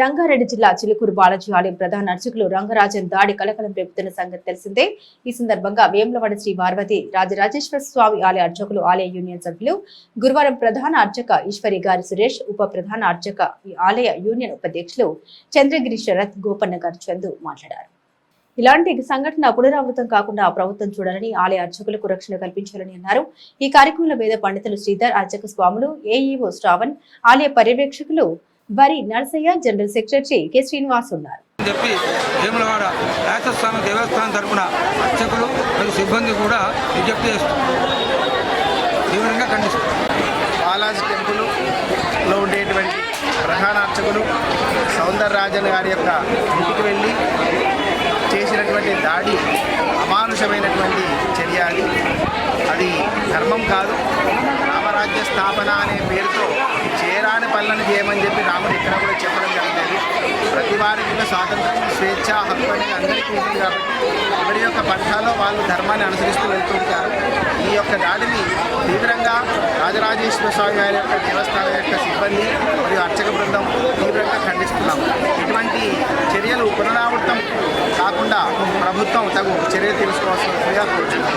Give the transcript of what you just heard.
రంగారెడ్డి జిల్లా చిలుకూరు బాలాజీ ఆలయం ప్రధాన అర్చకులు రంగరాజన్ దాడి కలకలం రేపుతున్న సంగతి తెలిసిందే. ఈ సందర్భంగా వేములవాడ శ్రీ పార్వతి రాజరాజేశ్వర స్వామి ఆలయ అర్చకులు ఆలయ యూనియన్ సభ్యులు గురువారం ప్రధాన అర్చక ఈశ్వరి గారి సురేష్ ఉప ప్రధాన అర్చక ఈ ఆలయ యూనియన్ ఉపాధ్యక్షులు చంద్రగిరి శరత్ గోపన్న గారు చందు మాట్లాడారు. ఇలాంటి సంఘటన పునరావృతం కాకుండా ప్రభుత్వం చూడాలని ఆలయ అర్చకులకు రక్షణ కల్పించాలని అన్నారు. ఈ కార్యక్రమంలో వేద పండితులు శ్రీధర్ అర్చక స్వాములు ఏఈఓ శ్రావణ్ ఆలయ పర్యవేక్షకులు Bari Narasayya general secretary K Srinivas ఉన్నారు. చెప్పి వేములవాడ రాజస్వామి దేవస్థానం తరపున అర్చకులు మరియు సిబ్బంది కూడా విజ్ఞప్తి చేస్తున్నారు. తీవ్రంగా ఖండిస్తున్నారు. బాలాజీ టెంపుల్లో ఉండేటువంటి ప్రధాన అర్చకులు సౌందరరాజన్ గారి యొక్క ఇంటికి వెళ్ళి చేసినటువంటి దాడి అమానుషమైనటువంటి చర్య అది. అది ధర్మం కాదు. రాజ్య స్థాపన అనే పేరుతో చేరాని పనులను చేయమని చెప్పి రాముడు ఇక్కడ కూడా చెప్పడం జరిగింది. ప్రతి వారికి కూడా స్వాతంత్రం స్వేచ్ఛ హక్కు అనేది అందరికీ ఉంటుంది కాబట్టి ఎవరి యొక్క పంథాలో వాళ్ళు ధర్మాన్ని అనుసరిస్తూ వెళ్తుంటారు ఈ యొక్క దాడిని తీవ్రంగా రాజరాజేశ్వర స్వామి వారి యొక్క దేవస్థానం యొక్క సిబ్బంది మరియు అర్చక బృందం తీవ్రంగా ఖండిస్తున్నాం. ఇటువంటి చర్యలు పునరావృతం కాకుండా ప్రభుత్వం తగు చర్య తీసుకోవాల్సిందిగా కోరుచున్నాం.